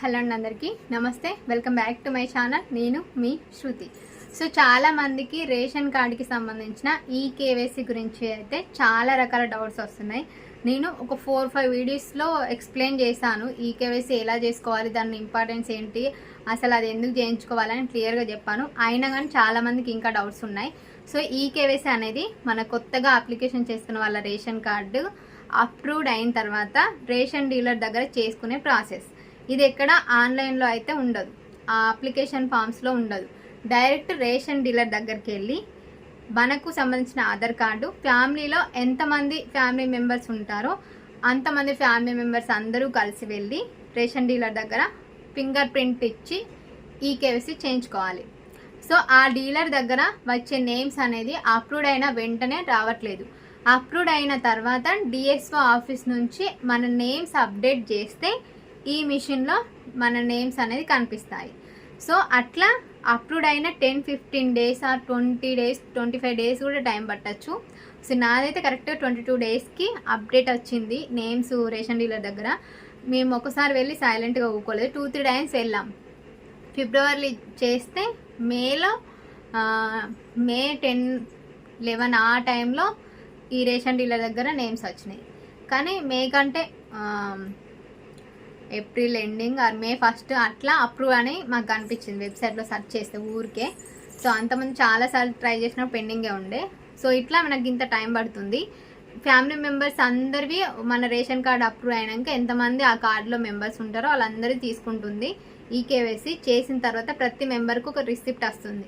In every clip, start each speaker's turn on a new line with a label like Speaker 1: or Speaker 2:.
Speaker 1: Hello అండి అందరికీ. నమస్తే. Welcome back to my channel. నేను మీ శృతి. సో చాలా మందికి రేషన్ కార్డుకి సంబంధించిన ఈ కేవైసీ గురించి అయితే చాలా రకాల డౌట్స్ వస్తున్నాయి. నేను ఒక ఫోర్ ఫైవ్ వీడియోస్లో ఎక్స్ప్లెయిన్ చేశాను ఈ కేవైసీ ఎలా చేసుకోవాలి దాని ఇంపార్టెన్స్ ఏంటి అసలు అది ఎందుకు చేయించుకోవాలని క్లియర్గా చెప్పాను. అయినా కానీ చాలా మందికి ఇంకా డౌట్స్ ఉన్నాయి. సో ఈ కేవైసీ అనేది మన కొత్తగా అప్లికేషన్ చేసుకున్న వాళ్ళ రేషన్ కార్డు అప్రూవ్డ్ అయిన తర్వాత రేషన్ డీలర్ దగ్గర చేసుకునే ప్రాసెస్. ఇది ఎక్కడ ఆన్లైన్లో అయితే ఉండదు. ఆ అప్లికేషన్ ఫామ్స్లో ఉండదు. డైరెక్ట్ రేషన్ డీలర్ దగ్గరికి వెళ్ళి మనకు సంబంధించిన ఆధార్ కార్డు ఫ్యామిలీలో ఎంతమంది ఫ్యామిలీ మెంబర్స్ ఉంటారో అంతమంది ఫ్యామిలీ మెంబర్స్ అందరూ కలిసి వెళ్ళి రేషన్ డీలర్ దగ్గర ఫింగర్ ప్రింట్ ఇచ్చి ఈ కేవైసీ చేయించుకోవాలి. సో ఆ డీలర్ దగ్గర వచ్చే నేమ్స్ అనేది అప్రూవ్డ్ అయిన వెంటనే రావట్లేదు. అప్రూవ్డ్ అయిన తర్వాత డిఎస్ఓ ఆఫీస్ నుంచి మన నేమ్స్ అప్డేట్ చేస్తే ఈ మిషన్లో మన నేమ్స్ అనేది కనిపిస్తాయి. సో అట్లా అప్రూవ్ అయిన ten fifteen days or twenty days twenty five days కూడా టైం పట్టచ్చు. సో నాదైతే కరెక్ట్గా ట్వంటీ టూ డేస్కి అప్డేట్ వచ్చింది నేమ్స్ రేషన్ డీలర్ దగ్గర. మేము ఒకసారి వెళ్ళి సైలెంట్గా ఊకోలేదు. టూ త్రీ టైమ్స్ వెళ్ళాం. ఫిబ్రవరి చేస్తే మేలో మే టెన్ లెవెన్ ఆ టైంలో ఈ రేషన్ డీలర్ దగ్గర నేమ్స్ వచ్చినాయి. కానీ మే కంటే April ending or May first అట్లా అప్రూవ్ అని మాకు కనిపించింది వెబ్సైట్లో సెర్చ్ చేస్తే ఊరికే. సో అంతమంది చాలాసార్లు ట్రై చేసిన పెండింగే ఉండే. సో ఇట్లా మనకి ఇంత టైం పడుతుంది. ఫ్యామిలీ మెంబర్స్ అందరివి మన రేషన్ కార్డు అప్రూవ్ అయినాక ఎంతమంది ఆ కార్డులో మెంబర్స్ ఉంటారో వాళ్ళందరూ తీసుకుంటుంది ఈ కేవైసీ. చేసిన తర్వాత ప్రతి మెంబర్కు ఒక రిసిప్ట్ వస్తుంది.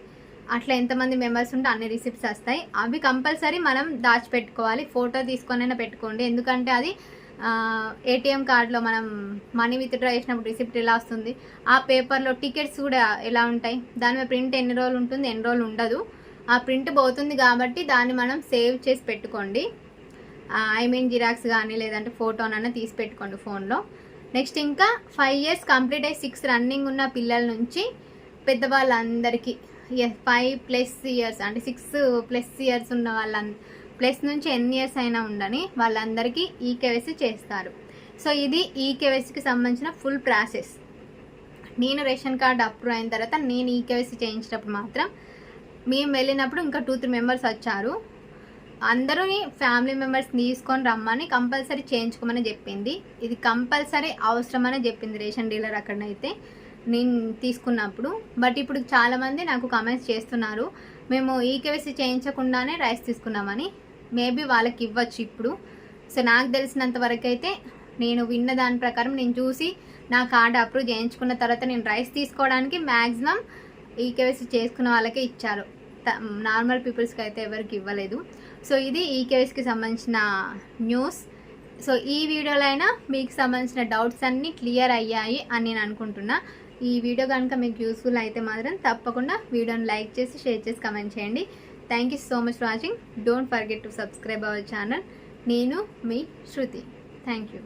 Speaker 1: అట్లా ఎంతమంది మెంబర్స్ ఉంటే అన్ని రిసిప్ట్స్ వస్తాయి. అవి కంపల్సరీ మనం దాచిపెట్టుకోవాలి. ఫోటో తీసుకొనైనా పెట్టుకోండి. ఎందుకంటే అది ఏటీఎం కార్డులో మనం మనీ విత్డ్రా చేసినప్పుడు రిసిప్ట్ ఎలా వస్తుంది? ఆ పేపర్లో టికెట్స్ కూడా ఎలా ఉంటాయి? దాని మీద ప్రింట్ ఎన్ని రోజులు ఉంటుంది? ఎన్ని రోజులు ఉండదు. ఆ ప్రింట్ పోతుంది కాబట్టి దాన్ని మనం సేవ్ చేసి పెట్టుకోండి. ఐ మీన్ జిరాక్స్ కానీ లేదంటే ఫోటోనన్నా తీసి పెట్టుకోండి ఫోన్లో. నెక్స్ట్ ఇంకా ఫైవ్ ఇయర్స్ కంప్లీట్ అయ్యి సిక్స్ రన్నింగ్ ఉన్న పిల్లల నుంచి పెద్దవాళ్ళందరికీ ఫైవ్ ప్లస్ ఇయర్స్ అంటే సిక్స్ ప్లస్ ఇయర్స్ ఉన్న వాళ్ళ ప్లస్ నుంచి ఎన్ని ఇయర్స్ అయినా ఉండని వాళ్ళందరికీ ఈ కేవైసీ చేస్తారు. సో ఇది ఈ కేవైసీకి సంబంధించిన ఫుల్ ప్రాసెస్. నేను రేషన్ కార్డు అప్రూవ్ అయిన తర్వాత నేను ఈ కేవైసీ చేయించినప్పుడు మాత్రం మేము వెళ్ళినప్పుడు ఇంకా టూ త్రీ మెంబర్స్ వచ్చారు. అందరూ ఫ్యామిలీ మెంబర్స్ తీసుకొని రమ్మని కంపల్సరీ చేయించుకోమని చెప్పింది. ఇది కంపల్సరీ అవసరమని చెప్పింది రేషన్ డీలర్ అక్కడనైతే నేను తీసుకున్నప్పుడు. బట్ ఇప్పుడు చాలామంది నాకు కమెంట్స్ చేస్తున్నారు మేము ఈ కేవైసీ చేయించకుండానే రైస్ తీసుకున్నామని. మేబీ వాళ్ళకి ఇవ్వచ్చు ఇప్పుడు. సో నాకు తెలిసినంత వరకు అయితే నేను విన్న దాని ప్రకారం నేను చూసి నా కార్డు అప్రూవ్ చేయించుకున్న తర్వాత నేను రైస్ తీసుకోవడానికి మ్యాక్సిమం ఈ చేసుకున్న వాళ్ళకే ఇచ్చారు. నార్మల్ పీపుల్స్కి అయితే ఎవరికి ఇవ్వలేదు. సో ఇది ఈ సంబంధించిన న్యూస్. సో ఈ వీడియోలో అయినా మీకు సంబంధించిన డౌట్స్ అన్నీ క్లియర్ అయ్యాయి అని నేను అనుకుంటున్నా. ఈ వీడియో కనుక మీకు యూస్ఫుల్ అయితే మాత్రం తప్పకుండా వీడియోని లైక్ చేసి షేర్ చేసి కమెంట్ చేయండి. Thank you so much watching don't forget to subscribe our channel నేను మీ శృతి. Thank you